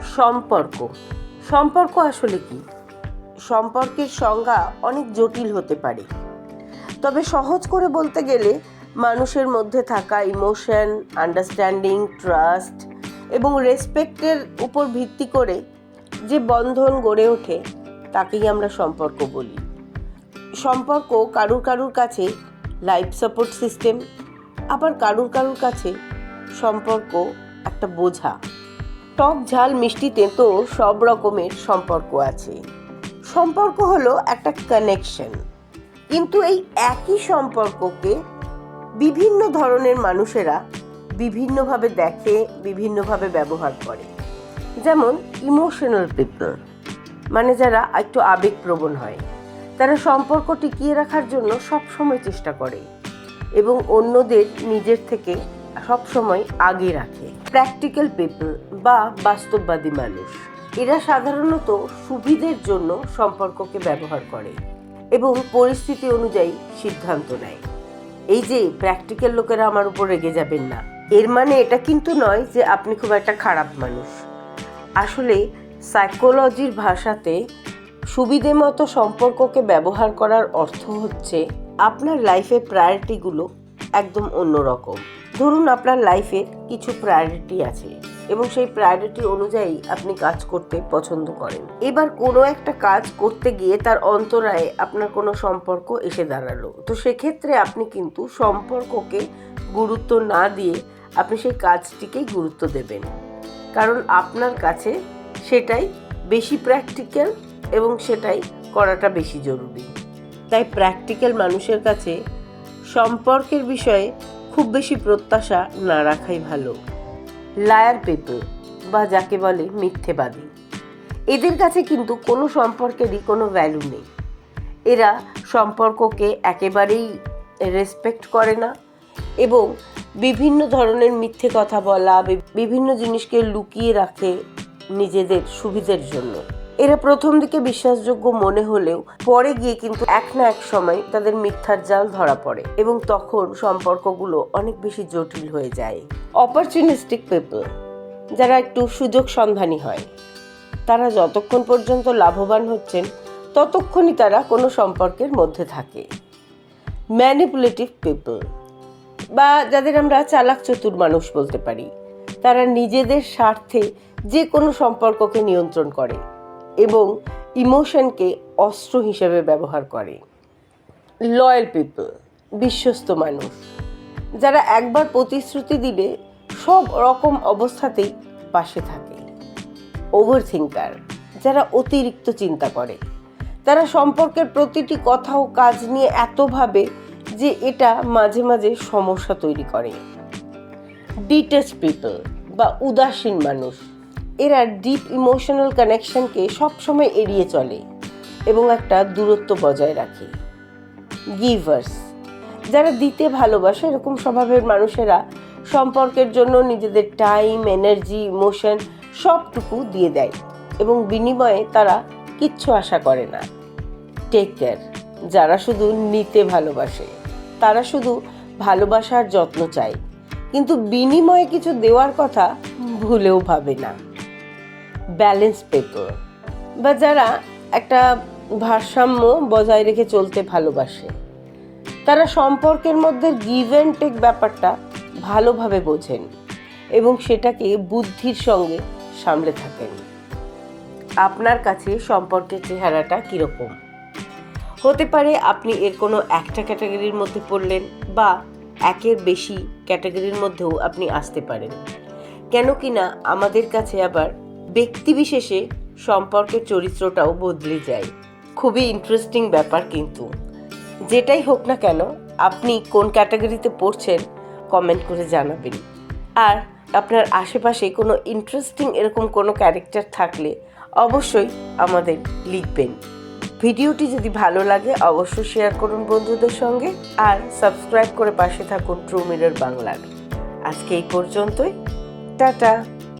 সম্পর্ক। সম্পর্ক আসলে কি? সম্পর্কের সংজ্ঞা অনেক জটিল হতে পারে। তবে সহজ করে বলতে গেলে, মানুষের মধ্যে থাকা ইমোশন আন্ডারস্ট্যান্ডিং ট্রাস্ট এবং রেসপেক্টের উপর ভিত্তি করে যে বন্ধন গড়ে ওঠে, তাকেই আমরা সম্পর্ক বলি। সম্পর্ক কারুর কারুর কাছে লাইফ সাপোর্ট সিস্টেম আবার কারুর কারুর কাছে সম্পর্ক একটা বোঝা। টক ঝাল মিষ্টিতে তো সব রকমের সম্পর্ক আছে। সম্পর্ক হলো একটা কানেকশন কিন্তু এই একই সম্পর্ককে বিভিন্ন ধরনের মানুষেরা বিভিন্নভাবে দেখে, বিভিন্নভাবে ব্যবহার করে। যেমন ইমোশনাল পিপল মানে যারা একটু আবেগপ্রবণ হয়। তারা সম্পর্ক টিকিয়ে রাখার জন্য সব সময় চেষ্টা করে এবং অন্যদের নিজের থেকে সব সময় আগে রাখে। প্র্যাকটিক্যাল পিপল বা বাস্তববাদী মানুষ। এরা সাধারণত সুবিধের জন্য সম্পর্ককে ব্যবহার করে এবং পরিস্থিতি অনুযায়ী সিদ্ধান্ত নেয়। এই যে প্র্যাকটিক্যাল লোকেরা আমার উপর রেগে যাবেন না, এর মানে এটা কিন্তু নয় যে আপনি খুব একটা খারাপ মানুষ। আসলে সাইকোলজির ভাষাতে সুবিধে মতো সম্পর্ককে ব্যবহার করার অর্থ হচ্ছে আপনার লাইফে প্রায়োরিটিগুলো একদম অন্যরকম। ধরুন আপনার লাইফে কিছু প্রায়োরিটি আছে। এবং সেই প্রায়োরিটি অনুযায়ী আপনি কাজ করতে পছন্দ করেন। এবার কোনো একটা কাজ করতে গিয়ে তার অন্তরায় আপনার কোনো সম্পর্ক এসে দাঁড়াল। তো সেক্ষেত্রে আপনি কিন্তু সম্পর্ককে গুরুত্ব না দিয়ে আপনি সেই কাজটিকেই গুরুত্ব দেবেন। কারণ আপনার কাছে সেটাই বেশি প্র্যাকটিক্যাল এবং সেটাই করাটা বেশি জরুরি। তাই প্র্যাকটিক্যাল মানুষের কাছে সম্পর্কের বিষয়ে খুব বেশি প্রত্যাশা না রাখাই ভালো। লায়ার পেপল বা যাকে বলে মিথ্যেবাদী। এদের কাছে কিন্তু কোনো সম্পর্কেরই কোনো ভ্যালু নেই। এরা সম্পর্ককে একেবারেই রেসপেক্ট করে না এবং বিভিন্ন ধরনের মিথ্যে কথা বলা, বিভিন্ন জিনিসকে লুকিয়ে রাখে নিজেদের সুবিধের জন্য। এরা প্রথম দিকে বিশ্বাসযোগ্য মনে হলেও পরে গিয়ে কিন্তু এক না এক সময় তাদের মিথ্যার জাল ধরা পড়ে এবং তখন সম্পর্কগুলো অনেক বেশি জটিল হয়ে যায়। অপরচুনিস্টিক পিপল যারা একটু সুযোগ সন্ধানী হয়, তারা যতক্ষণ পর্যন্ত লাভবান হচ্ছেন, ততক্ষণই তারা কোনো সম্পর্কের মধ্যে থাকে। ম্যানিপুলেটিভ পিপল বা যাদের আমরা চালাক চতুর মানুষ বলতে পারি, তারা নিজেদের স্বার্থে যে কোনো সম্পর্ককে নিয়ন্ত্রণ করে। এবং ইমোশনকে অস্ত্র হিসেবে ব্যবহার করে। লয়াল পিপল বিশ্বস্ত মানুষ, যারা একবার প্রতিশ্রুতি দিলে সব রকম অবস্থাতেই পাশে থাকে। ওভার থিঙ্কার যারা অতিরিক্ত চিন্তা করে। তারা সম্পর্কের প্রতিটি কথা ও কাজ নিয়ে এত ভাবে যে এটা মাঝে মাঝে সমস্যা তৈরি করে। ডিটেচ পিপল বা উদাসীন মানুষ এরা ডিপ ইমোশনাল কানেকশনকে সবসময় এড়িয়ে চলে এবং একটা দূরত্ব বজায় রাখে। গিভার্স যারা দিতে ভালোবাসে, এরকম স্বভাবের মানুষেরা সম্পর্কের জন্য নিজেদের টাইম এনার্জি ইমোশন সবটুকু দিয়ে দেয় এবং বিনিময়ে তারা কিচ্ছু আশা করে না। টেক কেয়ার যারা শুধু নিতে ভালোবাসে, তারা শুধু ভালোবাসার যত্ন চায়, কিন্তু বিনিময়ে কিছু দেওয়ার কথা ভুলেও ভাবে না। ব্যালেন্স পেপার বা যারা একটা ভারসাম্য বজায় রেখে চলতে ভালোবাসে, তারা সম্পর্কের মধ্যে গিভ অ্যান্ড টেক ব্যাপারটা ভালোভাবে বোঝেন এবং সেটাকে বুদ্ধির সঙ্গে সামলে থাকেন। আপনার কাছে সম্পর্কের চেহারাটা কীরকম? হতে পারে আপনি এর কোনো একটা ক্যাটাগরির মধ্যে পড়লেন বা একের বেশি ক্যাটাগরির মধ্যেও আপনি আসতে পারেন। কেন কি না আমাদের কাছে আবার ব্যক্তিবিশেষে সম্পর্কের চরিত্রটাও বদলে যায়। খুবই ইন্টারেস্টিং ব্যাপার কিন্তু। যেটাই হোক না কেন, আপনি কোন ক্যাটাগরিতে পড়ছেন কমেন্ট করে জানাবেন। আর আপনার আশেপাশে কোনো ইন্টারেস্টিং এরকম কোনো ক্যারেক্টার থাকলে অবশ্যই আমাদের লিখবেন। ভিডিওটি যদি ভালো লাগে, অবশ্যই শেয়ার করুন বন্ধুদের সঙ্গে আর সাবস্ক্রাইব করে পাশে থাকুন ট্রু মিরর বাংলার। আজকে এই পর্যন্তই। টাটা!